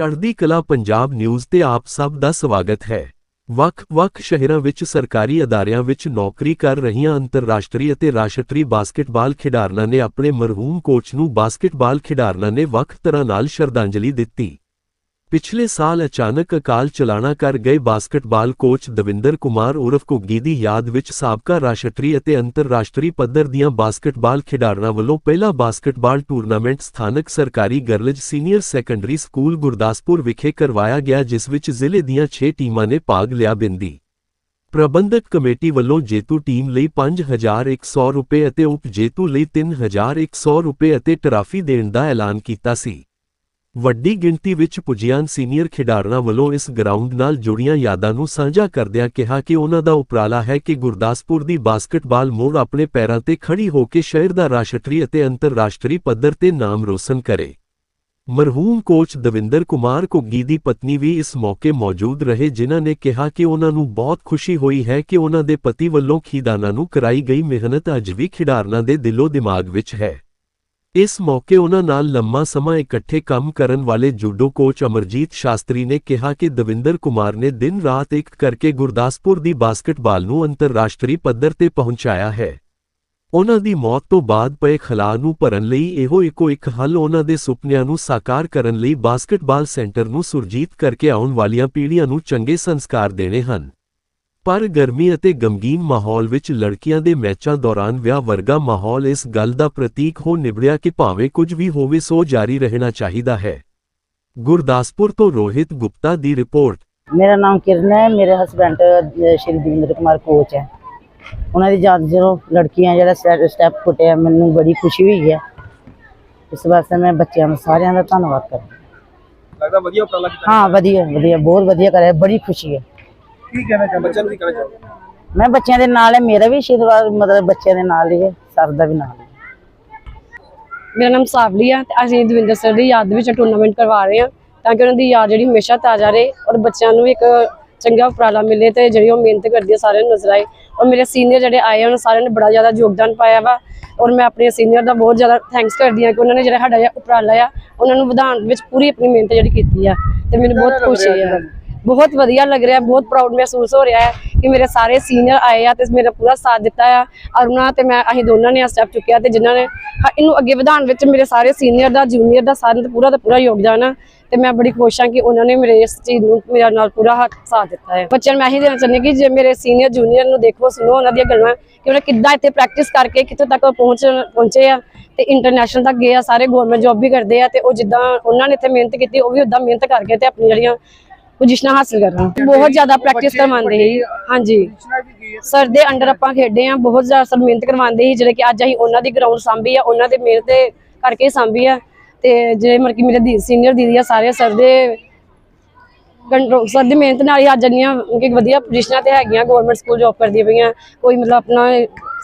ਚੜ੍ਹਦੀ ਕਲਾ ਪੰਜਾਬ ਨਿਊਜ਼ ਤੇ ਆਪ ਸਭ ਦਾ ਸਵਾਗਤ ਹੈ। ਵੱਖ-ਵੱਖ ਸ਼ਹਿਰਾਂ ਵਿੱਚ ਸਰਕਾਰੀ ਅਦਾਰਿਆਂ ਵਿੱਚ ਨੌਕਰੀ ਕਰ ਰਹੀਆਂ ਅੰਤਰਰਾਸ਼ਟਰੀ ਅਤੇ ਰਾਸ਼ਟਰੀ ਬਾਸਕਟਬਾਲ ਖਿਡਾਰਨਾਂ ਨੇ ਆਪਣੇ ਮਰਹੂਮ ਕੋਚ ਨੂੰ ਬਾਸਕਟਬਾਲ ਖਿਡਾਰਨਾਂ ਨੇ ਵੱਖ ਤਰ੍ਹਾਂ ਨਾਲ ਸ਼ਰਧਾਂਜਲੀ ਦਿੱਤੀ। ਪਿਛਲੇ ਸਾਲ ਅਚਾਨਕ ਅਕਾਲ ਚਲਾਣਾ ਕਰ ਗਏ ਬਾਸਕਟਬਾਲ ਕੋਚ ਦਵਿੰਦਰ ਕੁਮਾਰ ਉਰਫ ਘੁੱਗੀ ਦੀ ਯਾਦ ਵਿੱਚ ਸਾਬਕਾ ਰਾਸ਼ਟਰੀ ਅਤੇ ਅੰਤਰਰਾਸ਼ਟਰੀ ਪੱਧਰ ਦੀਆਂ ਬਾਸਕਟਬਾਲ ਖਿਡਾਰਨਾਂ ਵੱਲੋਂ ਪਹਿਲਾ ਬਾਸਕਟਬਾਲ ਟੂਰਨਾਮੈਂਟ ਸਥਾਨਕ ਸਰਕਾਰੀ girls senior secondary school Gurdaspur ਵਿਖੇ ਕਰਵਾਇਆ ਗਿਆ, ਜਿਸ ਵਿੱਚ ਜ਼ਿਲ੍ਹੇ ਦੀਆਂ 6 ਟੀਮਾਂ ਨੇ ਭਾਗ ਲਿਆ। ਬਿੰਦੀ ਪ੍ਰਬੰਧਕ ਕਮੇਟੀ ਵੱਲੋਂ ਜੇਤੂ ਟੀਮ ਲਈ 5100 ਰੁਪਏ ਅਤੇ ਉਪ ਜੇਤੂ ਲਈ 3100 ਰੁਪਏ ਅਤੇ ਟਰਾਫੀ ਦੇਣ ਦਾ ਐਲਾਨ ਕੀਤਾ ਸੀ। ਵੱਡੀ ਗਿਣਤੀ ਵਿੱਚ ਪੁਜੀਆਂ ਸੀਨੀਅਰ ਖਿਡਾਰਨਾਂ ਵੱਲੋਂ ਇਸ ਗਰਾਊਂਡ ਨਾਲ ਜੁੜੀਆਂ ਯਾਦਾਂ ਨੂੰ ਸਾਂਝਾ ਕਰਦਿਆਂ ਕਿਹਾ ਕਿ ਉਹਨਾਂ ਦਾ ਉਪਰਾਲਾ ਹੈ ਕਿ ਗੁਰਦਾਸਪੁਰ ਦੀ ਬਾਸਕਟਬਾਲ ਮੋੜ ਆਪਣੇ ਪੈਰਾਂ ਤੇ ਖੜੀ ਹੋ ਕੇ ਸ਼ਹਿਰ ਦਾ ਰਾਸ਼ਟਰੀ ਅਤੇ ਅੰਤਰਰਾਸ਼ਟਰੀ ਪੱਧਰ ਤੇ ਨਾਮ ਰੋਸ਼ਨ ਕਰੇ। ਮਰਹੂਮ ਕੋਚ ਦਵਿੰਦਰ ਕੁਮਾਰ ਘੁੱਗੀ ਦੀ ਪਤਨੀ ਵੀ ਇਸ ਮੌਕੇ ਮੌਜੂਦ ਰਹੇ, ਜਿਨ੍ਹਾਂ ਨੇ ਕਿਹਾ ਕਿ ਉਹਨਾਂ ਨੂੰ ਬਹੁਤ ਖੁਸ਼ੀ ਹੋਈ ਹੈ ਕਿ ਉਹਨਾਂ ਦੇ ਪਤੀ ਵੱਲੋਂ ਖੀਦਾਨਾਂ ਨੂੰ ਕਰਾਈ ਗਈ ਮਿਹਨਤ ਅੱਜ ਵੀ ਖਿਡਾਰਨਾਂ ਦੇ ਦਿਲੋਂ ਦਿਮਾਗ ਵਿੱਚ ਹੈ। ਇਸ ਮੌਕੇ ਉਹਨਾਂ ਨਾਲ ਲੰਮਾ ਸਮਾਂ ਇਕੱਠੇ ਕੰਮ ਕਰਨ ਵਾਲੇ ਜੂਡੋ ਕੋਚ ਅਮਰਜੀਤ ਸ਼ਾਸਤਰੀ ਨੇ ਕਿਹਾ ਕਿ ਦਵਿੰਦਰ ਕੁਮਾਰ ਨੇ ਦਿਨ ਰਾਤ ਇੱਕ ਕਰਕੇ ਗੁਰਦਾਸਪੁਰ ਦੀ ਬਾਸਕਟਬਾਲ ਨੂੰ ਅੰਤਰਰਾਸ਼ਟਰੀ ਪੱਧਰ ਤੇ ਪਹੁੰਚਾਇਆ ਹੈ। ਉਹਨਾਂ ਦੀ ਮੌਤ ਤੋਂ ਬਾਅਦ ਪਏ ਖਲਾਅ ਨੂੰ ਭਰਨ ਲਈ ਇਹੋ ਇੱਕੋ ਇੱਕ ਹੱਲ ਉਹਨਾਂ ਦੇ ਸੁਪਨਿਆਂ ਨੂੰ ਸਾਕਾਰ ਕਰਨ ਲਈ ਬਾਸਕਟਬਾਲ ਸੈਂਟਰ ਨੂੰ ਸੁਰਜੀਤ ਕਰਕੇ ਆਉਣ ਵਾਲੀਆਂ ਪੀੜ੍ਹੀਆਂ ਨੂੰ ਚੰਗੇ ਸੰਸਕਾਰ ਦੇਣੇ ਹਨ। ਪਰ ਗਰਮੀ ਅਤੇ ਗਮਗੀਨ ਮਾਹੌਲ ਵਿੱਚ ਲੜਕੀਆਂ ਦੇ ਮੈਚਾਂ ਦੌਰਾਨ ਵਿਆਹ ਵਰਗਾ ਮਾਹੌਲ ਇਸ ਗੱਲ ਦਾ ਪ੍ਰਤੀਕ ਹੋ ਨਿਬੜਿਆ ਕਿ ਭਾਵੇਂ ਕੁਝ ਵੀ ਹੋਵੇ ਸੋ ਜਾਰੀ ਰਹਿਣਾ ਚਾਹੀਦਾ ਹੈ। ਗੁਰਦਾਸਪੁਰ ਤੋਂ ਰੋਹਿਤ ਗੁਪਤਾ ਦੀ ਰਿਪੋਰਟ। ਮੇਰਾ ਨਾਮ ਕਿਰਨ ਹੈ ਮੇਰੇ ਹਸਬੰਡ ਸ਼੍ਰੀ ਦਵਿੰਦਰ ਕੁਮਾਰ ਕੋਚ ਹੈ। ਉਹਨਾਂ ਦੀ ਯਾਦ ਜਦੋਂ ਲੜਕੀਆਂ ਜਿਹੜਾ ਸਟੈਪ ਫੁੱਟਿਆ ਮੈਨੂੰ ਬੜੀ ਖੁਸ਼ੀ ਹੋਈ ਹੈ। ਇਸ ਵਾਸਤੇ ਮੈਂ ਬੱਚਿਆਂ ਨੂੰ ਸਾਰਿਆਂ ਦਾ ਧੰਨਵਾਦ ਕਰਦਾ ਲੱਗਦਾ ਵਧੀਆ ਉਪਰਾਲਾ ਕੀਤਾ। ਹਾਂ ਵਧੀਆ ਵਧੀਆ ਬਹੁਤ ਵਧੀਆ ਕਰਿਆ ਬੜੀ ਖੁਸ਼ੀ ਹੈ। ਕੀ ਕਹਿਣਾ ਚਾਹੁੰਦੇ ਬੱਚਿਆਂ ਨੂੰ ਕੀ ਕਹਿਣਾ ਚਾਹੁੰਦੇ ਮੈਂ ਬੱਚਿਆਂ ਦੇ ਨਾਲ ਹੈ ਮੇਰਾ ਵੀ ਆਸ਼ੀਰਵਾਦ ਮਤਲਬ ਬੱਚਿਆਂ ਦੇ ਨਾਲ ਹੀ ਹੈ ਸਰ ਦਾ ਵੀ ਨਾਲ ਹੈ ਮੇਰਾ ਨਾਮ ਸਾਵਲੀ ਆ ਤੇ ਅਸੀਂ ਦਵਿੰਦਰ ਸਰ ਦੀ ਯਾਦ ਵਿੱਚ ਟੂਰਨਾਮੈਂਟ ਕਰਵਾ ਰਹੇ ਹਾਂ ਤਾਂ ਕਿ ਉਹਨਾਂ ਦੀ ਯਾਦ ਜਿਹੜੀ ਹਮੇਸ਼ਾ ਤਾਜ਼ਾ ਰਹੇ ਔਰ ਬੱਚਿਆਂ ਨੂੰ ਇੱਕ ਚੰਗਾ ਉਪਰਾਲਾ ਮਿਲੇ ਤੇ ਜਿਹੜੀ ਉਹ ਮਿਹਨਤ ਕਰਦੀ ਆ ਸਾਰਿਆਂ ਨੂੰ ਨਜ਼ਰ ਆਏ। ਔਰ ਮੇਰੇ ਸੀਨੀਅਰ ਜਿਹੜੇ ਆਏ ਆ ਉਹਨਾਂ ਸਾਰਿਆਂ ਨੇ ਬੜਾ ਜ਼ਿਆਦਾ ਯੋਗਦਾਨ ਪਾਇਆ ਵਾ ਔਰ ਮੈਂ ਆਪਣੇ ਸੀਨੀਅਰ ਦਾ ਬਹੁਤ ਜ਼ਿਆਦਾ ਥੈਂਕਸ ਕਰਦੀ ਹਾਂ ਕਿ ਉਹਨਾਂ ਨੇ ਜਿਹੜਾ ਸਾਡਾ ਉਪਰਾਲਾ ਆ ਉਹਨਾਂ ਨੂੰ ਵਧਾਉਣ ਵਿੱਚ ਪੂਰੀ ਆਪਣੀ ਮਿਹਨਤ ਜਿਹੜੀ ਕੀਤੀ ਆ ਤੇ ਮੈਨੂੰ ਬਹੁਤ ਖੁਸ਼ੀ ਆ। ਬਹੁਤ ਵਧੀਆ ਲੱਗ ਰਿਹਾ, ਬਹੁਤ ਪ੍ਰਾਊਡ ਮਹਿਸੂਸ ਹੋ ਰਿਹਾ ਹੈ ਕਿ ਮੇਰੇ ਸਾਰੇ ਸੀਨੀਅਰ ਆਏ ਆ ਤੇ ਮੇਰਾ ਪੂਰਾ ਸਾਥ ਦਿੱਤਾ ਆ। ਅਰੁਣਾ ਤੇ ਮੈਂ, ਅਸੀਂ ਦੋਨਾਂ ਨੇ ਆ ਸਟੈਪ ਚੁੱਕਿਆ ਤੇ ਜਿਨ੍ਹਾਂ ਨੇ ਇਹਨੂੰ ਅੱਗੇ ਵਧਾਉਣ ਵਿੱਚ ਮੇਰੇ ਸਾਰੇ ਸੀਨੀਅਰ ਦਾ ਜੂਨੀਅਰ ਦਾ ਸਾਰਿਆਂ ਦਾ ਪੂਰਾ ਦਾ ਪੂਰਾ ਯੋਗਦਾਨ ਆ ਤੇ ਮੈਂ ਬੜੀ ਖੁਸ਼ ਹਾਂ ਕਿ ਉਹਨਾਂ ਨੇ ਮੇਰੇ ਇਸ ਚੀਜ਼ ਨੂੰ ਮੇਰੇ ਨਾਲ ਪੂਰਾ ਹੱਥ ਸਾਥ ਦਿੱਤਾ ਹੈ। ਬੱਚਿਆਂ ਨੂੰ ਮੈਂ ਇਹੀ ਦੇਣਾ ਚਾਹੁੰਦੀ ਕਿ ਜੇ ਮੇਰੇ ਸੀਨੀਅਰ ਜੂਨੀਅਰ ਨੂੰ ਦੇਖੋ, ਸੁਣੋ ਉਹਨਾਂ ਦੀਆਂ ਗੱਲਾਂ ਕਿ ਉਹਨੇ ਕਿੱਦਾਂ ਇੱਥੇ ਪ੍ਰੈਕਟਿਸ ਕਰਕੇ ਕਿੱਥੋਂ ਤੱਕ ਪਹੁੰਚ, ਪਹੁੰਚੇ ਆ ਤੇ ਇੰਟਰਨੈਸ਼ਨਲ ਤੱਕ ਗਏ ਆ, ਸਾਰੇ ਗਵਰਨਮੈਂਟ ਜੌਬ ਵੀ ਕਰਦੇ ਆ ਤੇ ਉਹ ਜਿੱਦਾਂ ਉਹਨਾਂ ਨੇ ਇੱਥੇ ਮਿਹਨਤ ਕੀਤੀ, ਉਹ ਵੀ ਉਦਾਂ ਮਿਹਨਤ ਕਰਕੇ ਤੇ ਆਪਣੀ ਜਿਹੜੀਆਂ ਪੋਜੀਸ਼ਨਾਂ ਹਾਸਲ ਕਰਨ ਬਹੁਤ ਜ਼ਿਆਦਾ ਪ੍ਰੈਕਟਿਸ ਕਰਵਾਉਂਦੇ ਸੀ। ਹਾਂਜੀ। ਸਰ ਦੇ ਅੰਡਰ ਆਪਾਂ ਖੇਡੇ ਆ ਬਹੁਤ ਜ਼ਿਆਦਾ ਸਰ ਮਿਹਨਤ ਕਰਵਾਉਂਦੇ ਸੀ ਜਿਹੜੇ ਕਿ ਅੱਜ ਅਸੀਂ ਉਹਨਾਂ ਦੀ ਗਰਾਊਂਡ ਸਾਂਭੀ ਆ ਉਹਨਾਂ ਦੇ ਮਿਹਨਤ ਕਰਕੇ ਹੀ ਸਾਂਭੀ ਆ। ਤੇ ਜਿਹੜੇ ਮਤਲਬ ਕਿ ਮੇਰੇ ਦੀ ਸੀਨੀਅਰ ਦੀਦੀ ਆ ਸਾਰੇ ਸਰ ਦੇ ਕੰਟਰੋਲ ਸਰ ਦੀ ਮਿਹਨਤ ਨਾਲ ਹੀ ਅੱਜ ਇੰਨੀਆਂ ਕਿ ਵਧੀਆ ਪੋਜੀਸ਼ਨਾਂ ਤੇ ਹੈਗੀਆਂ ਗਵਰਨਮੈਂਟ ਸਕੂਲ ਜੌਬ ਕਰਦੀਆਂ ਪਈਆਂ ਕੋਈ ਮਤਲਬ ਆਪਣਾ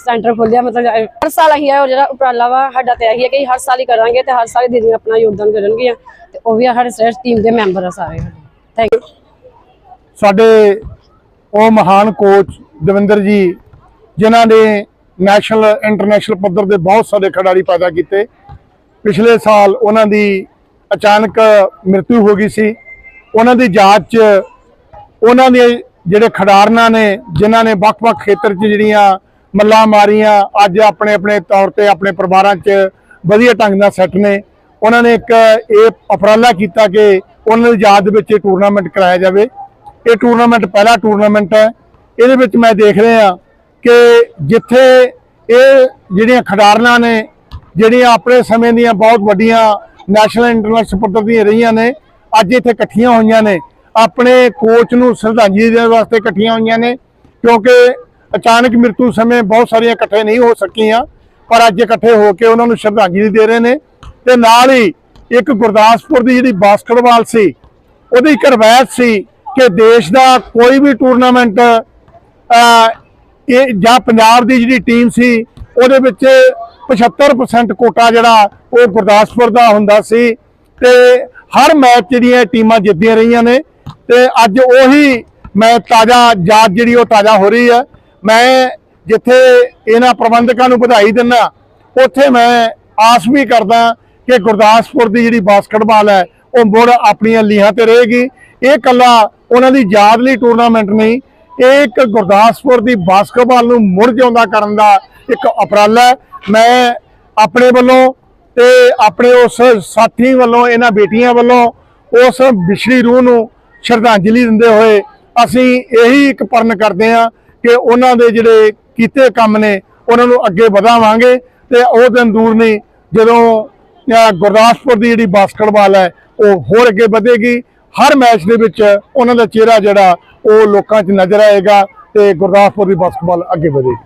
ਸੈਂਟਰ ਖੋਲਿਆ ਮਤਲਬ ਹਰ ਸਾਲ ਅਸੀਂ ਇਹ ਜਿਹੜਾ ਉਪਰਾਲਾ ਵਾ ਸਾਡਾ ਤੇ ਇਹੀ ਹੈ ਕਿ ਹਰ ਸਾਲ ਹੀ ਕਰਾਂਗੇ ਤੇ ਹਰ ਸਾਲ ਦੀਦੀ ਆਪਣਾ ਯੋਗਦਾਨ ਕਰਨਗੀਆਂ। ਤੇ ਉਹ ਵੀ ਸਾਡੇ ਸਟੇਟ ਟੀਮ ਦੇ ਮੈਂਬਰ ਆ ਸਾਰੇ। ਥੈਂਕ ਯੂ ਸਾਡੇ ਉਹ ਮਹਾਨ ਕੋਚ ਦਵਿੰਦਰ ਜੀ, ਜਿਨ੍ਹਾਂ ਨੇ ਨੈਸ਼ਨਲ ਇੰਟਰਨੈਸ਼ਨਲ ਪੱਧਰ ਦੇ ਬਹੁਤ ਸਾਰੇ ਖਿਡਾਰੀ ਪੈਦਾ ਕੀਤੇ। ਪਿਛਲੇ ਸਾਲ ਉਹਨਾਂ ਦੀ ਅਚਾਨਕ ਮ੍ਰਿਤੂ ਹੋ ਗਈ ਸੀ। ਉਹਨਾਂ ਦੀ ਯਾਦ 'ਚ ਉਹਨਾਂ ਦੇ ਜਿਹੜੇ ਖਿਡਾਰਨਾਂ ਨੇ, ਜਿਨ੍ਹਾਂ ਨੇ ਵੱਖ-ਵੱਖ ਖੇਤਰ 'ਚ ਜਿਹੜੀਆਂ ਮੱਲਾਂ ਮਾਰੀਆਂ, ਅੱਜ ਆਪਣੇ ਆਪਣੇ ਤੌਰ ਤੇ ਆਪਣੇ ਪਰਿਵਾਰਾਂ 'ਚ ਵਧੀਆ ਢੰਗ ਨਾਲ ਸੈੱਟ ਨੇ। ਉਹਨਾਂ ਨੇ ਇੱਕ ਇਹ ਉਪਰਾਲਾ ਕੀਤਾ ਕਿ ਉਹਨਾਂ ਦੀ ਯਾਦ ਵਿੱਚ ਇਹ ਟੂਰਨਾਮੈਂਟ ਕਰਾਇਆ ਜਾਵੇ। ਇਹ ਟੂਰਨਾਮੈਂਟ ਪਹਿਲਾ ਟੂਰਨਾਮੈਂਟ ਹੈ। ਇਹਦੇ ਵਿੱਚ ਮੈਂ ਦੇਖ ਰਿਹਾ ਕਿ ਜਿੱਥੇ ਇਹ ਜਿਹੜੀਆਂ ਖਿਡਾਰਨਾਂ ਨੇ, ਜਿਹੜੀਆਂ ਆਪਣੇ ਸਮੇਂ ਦੀਆਂ ਬਹੁਤ ਵੱਡੀਆਂ ਨੈਸ਼ਨਲ ਇੰਟਰਨੈਸ਼ਨਲ ਪੱਧਰ ਦੀਆਂ ਰਹੀਆਂ ਨੇ, ਅੱਜ ਇੱਥੇ ਇਕੱਠੀਆਂ ਹੋਈਆਂ ਨੇ। ਆਪਣੇ ਕੋਚ ਨੂੰ ਸ਼ਰਧਾਂਜਲੀ ਦੇਣ ਵਾਸਤੇ ਇਕੱਠੀਆਂ ਹੋਈਆਂ ਨੇ, ਕਿਉਂਕਿ ਅਚਾਨਕ ਮ੍ਰਿਤੂ ਸਮੇਂ ਬਹੁਤ ਸਾਰੀਆਂ ਇਕੱਠੇ ਨਹੀਂ ਹੋ ਸਕੀਆਂ, ਪਰ ਅੱਜ ਇਕੱਠੇ ਹੋ ਕੇ ਉਹਨਾਂ ਨੂੰ ਸ਼ਰਧਾਂਜਲੀ ਦੇ ਰਹੇ ਨੇ। ਤੇ ਨਾਲ ਹੀ ਇੱਕ ਗੁਰਦਾਸਪੁਰ ਦੀ ਜਿਹੜੀ ਬਾਸਕਟਬਾਲ ਸੀ, ਉਹਦੀ ਇੱਕ ਰਵਾਇਤ ਸੀ ਕਿ ਦੇਸ਼ ਦਾ ਕੋਈ ਵੀ ਟੂਰਨਾਮੈਂਟ ਇਹ ਜਾਂ ਪੰਜਾਬ ਦੀ ਜਿਹੜੀ ਟੀਮ ਸੀ, ਉਹਦੇ ਵਿੱਚ 75% ਕੋਟਾ ਜਿਹੜਾ ਉਹ ਗੁਰਦਾਸਪੁਰ ਦਾ ਹੁੰਦਾ ਸੀ ਤੇ ਹਰ ਮੈਚ ਜਿਹੜੀਆਂ ਟੀਮਾਂ ਜਿੱਤਦੀਆਂ ਰਹੀਆਂ ਨੇ ਤੇ ਅੱਜ ਉਹੀ ਮੈਂ ਤਾਜ਼ਾ ਯਾਦ ਜਿਹੜੀ ਉਹ ਤਾਜ਼ਾ ਹੋ ਰਹੀ ਹੈ। ਮੈਂ ਜਿੱਥੇ ਇਹਨਾਂ ਪ੍ਰਬੰਧਕਾਂ ਨੂੰ ਵਧਾਈ ਦਿੰਦਾ ਉੱਥੇ ਮੈਂ ਆਸ ਵੀ ਕਰਦਾ ਕਿ ਗੁਰਦਾਸਪੁਰ ਦੀ ਜਿਹੜੀ ਬਾਸਕਟਬਾਲ ਹੈ, ਉਹ ਮੁੜ ਆਪਣੀਆਂ ਲੀਹਾਂ ਤੇ ਰਹੇਗੀ। ਇਹ ਕੱਲਾ ਉਹਨਾਂ ਦੀ ਯਾਦ ਲਈ ਟੂਰਨਾਮੈਂਟ ਨਹੀਂ, ਇਹ ਇੱਕ ਗੁਰਦਾਸਪੁਰ ਦੀ ਬਾਸਕਟਬਾਲ ਨੂੰ ਮੁੜ ਜਿਉਂਦਾ ਕਰਨ ਦਾ ਇੱਕ ਉਪਰਾਲਾ ਹੈ। ਮੈਂ ਆਪਣੇ ਵੱਲੋਂ ਤੇ ਆਪਣੇ ਉਸ ਸਾਥੀ ਵੱਲੋਂ, ਇਹਨਾਂ ਬੇਟੀਆਂ ਵੱਲੋਂ ਉਸ ਵਿਛੜੀ ਰੂਹ ਨੂੰ ਸ਼ਰਧਾਂਜਲੀ ਦਿੰਦੇ ਹੋਏ ਅਸੀਂ ਇਹੀ ਇੱਕ ਪਰਨ ਕਰਦੇ ਹਾਂ ਕਿ ਉਹਨਾਂ ਦੇ ਜਿਹੜੇ ਕੀਤੇ ਕੰਮ ਨੇ, ਉਹਨਾਂ ਨੂੰ ਅੱਗੇ ਵਧਾਵਾਂਗੇ ਤੇ ਉਹ ਦਿਨ ਦੂਰ ਨਹੀਂ, ਜਦੋਂ ਗੁਰਦਾਸਪੁਰ ਦੀ ਜਿਹੜੀ ਬਾਸਕਟਬਾਲ ਹੈ, ਉਹ ਹੋਰ ਅੱਗੇ ਵਧੇਗੀ। ਹਰ ਮੈਚ ਦੇ ਵਿੱਚ ਉਹਨਾਂ ਦਾ ਚਿਹਰਾ ਜਿਹੜਾ, ਉਹ ਲੋਕਾਂ 'ਚ ਨਜ਼ਰ ਆਏਗਾ ਤੇ ਗੁਰਦਾਸਪੁਰ ਦੀ ਬਾਸਕਟਬਾਲ ਅੱਗੇ ਵਧੇਗੀ।